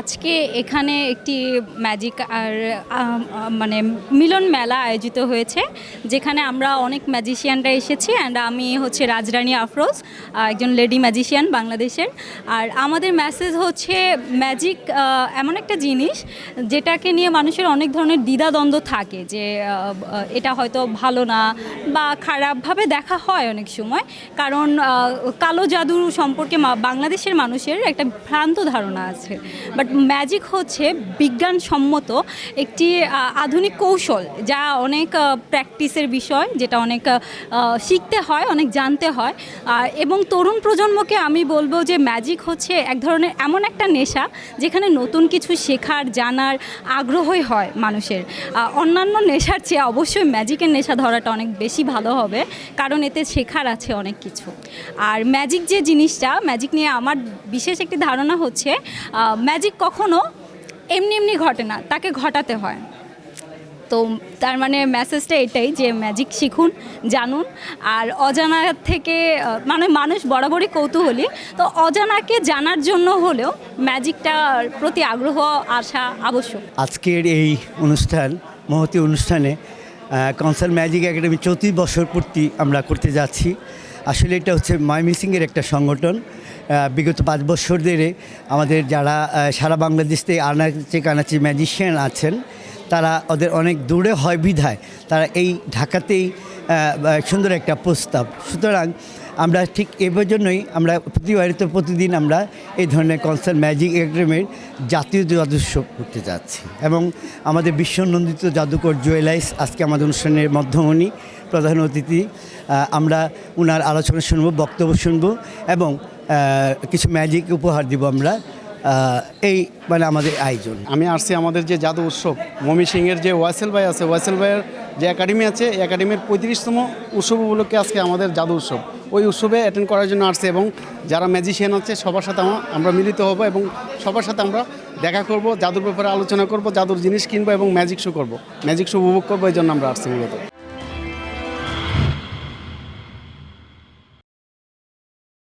আজকে এখানে একটি ম্যাজিক আর মানে মিলন মেলা আয়োজিত হয়েছে, যেখানে আমরা অনেক ম্যাজিশিয়ানরা এসেছি অ্যান্ড আমি হচ্ছে রাজরানী আফরোজ একজন লেডি ম্যাজিশিয়ান বাংলাদেশের। আর আমাদের মেসেজ হচ্ছে ম্যাজিক এমন একটা জিনিস যেটাকে নিয়ে মানুষের অনেক ধরনের দ্বিধাদ্বন্দ্ব থাকে যে এটা হয়তো ভালো না বা খারাপভাবে দেখা হয় অনেক সময়। কারণ কালো জাদু সম্পর্কে বাংলাদেশের মানুষের একটা ভ্রান্ত ধারণা আছে। বাট ম্যাজিক হচ্ছে বিজ্ঞানসম্মত একটি আধুনিক কৌশল যা অনেক প্র্যাকটিসের বিষয়, যেটা অনেক শিখতে হয়, অনেক জানতে হয়। এবং তরুণ প্রজন্মকে আমি বলব যে ম্যাজিক হচ্ছে এক ধরনের এমন একটা নেশা যেখানে নতুন কিছু শেখার, জানার আগ্রহই হয় মানুষের। অন্যান্য নেশার চেয়ে অবশ্যই ম্যাজিকের নেশা ধরাটা অনেক বেশি ভালো হবে, কারণ এতে শেখার আছে অনেক কিছু। আর ম্যাজিক যে জিনিসটা ম্যাজিক নিয়ে আমার বিশেষ একটি ধারণা হচ্ছে ম্যাজিক কখনো এমনি এমনি ঘটে না, তাকে ঘটাতে হয়। তো তার মানে মেসেজটা এটাই যে ম্যাজিক শিখুন, জানুন। আর অজানা থেকে মানে মানুষ বরাবরই কৌতূহলী। তো অজানাকে জানার জন্য হলেও ম্যাজিকটার প্রতি আগ্রহ আসা আবশ্যক। আজকের এই অনুষ্ঠান, মহতি অনুষ্ঠানে কনসার্ট ম্যাজিক একাডেমি চৌত্রিশ বছর পূর্তি আমরা করতে যাচ্ছি। আসলে এটা হচ্ছে ময়মিসিংয়ের একটা সংগঠন বিগত পাঁচ বছর ধরে আমাদের যারা সারা বাংলাদেশ থেকে আনাচে কানাচে ম্যাজিশিয়ান আছেন, তারা ওদের অনেক দূরে হয় বিধায়, তারা এই ঢাকাতেই সুন্দর একটা প্রস্তাব। সুতরাং আমরা ঠিক এবার জন্যই আমরা প্রতিবারই তো প্রতিদিন আমরা এই ধরনের কনসার্ট ম্যাজিক একাডেমির জাতীয় জাদুৎসব করতে যাচ্ছি। এবং আমাদের বিশ্বনন্দিত জাদুকর জুয়েলাইস আজকে আমাদের অনুষ্ঠানের মধ্যমণি। প্রধান অতিথি আমরা ওনার আলোচনা শুনব, বক্তব্য শুনব এবং কিছু ম্যাজিক উপহার দিব আমরা এই মানে আমাদের আয়োজন। আমি আসছি আমাদের যে জাদু উৎসব, মমি সিংয়ের যে ওয়াসেল ভাই আছে, ওয়াসেল ভাইয়ের যে একাডেমি আছে একাডেমির পঁয়ত্রিশতম উৎসব উপলক্ষে আজকে আমাদের জাদু উৎসব। ওই উৎসবে অ্যাটেন্ড করার জন্য আসছে এবং যারা ম্যাজিশিয়ান আছে, সবার সাথে আমরা মিলিত হব এবং সবার সাথে আমরা দেখা করব, জাদুর ব্যাপারে আলোচনা করব, জাদুর জিনিস কিনবো এবং ম্যাজিক শো করব। ম্যাজিক শো উপভোগ করব, এই জন্য আমরা আসছি মূলত।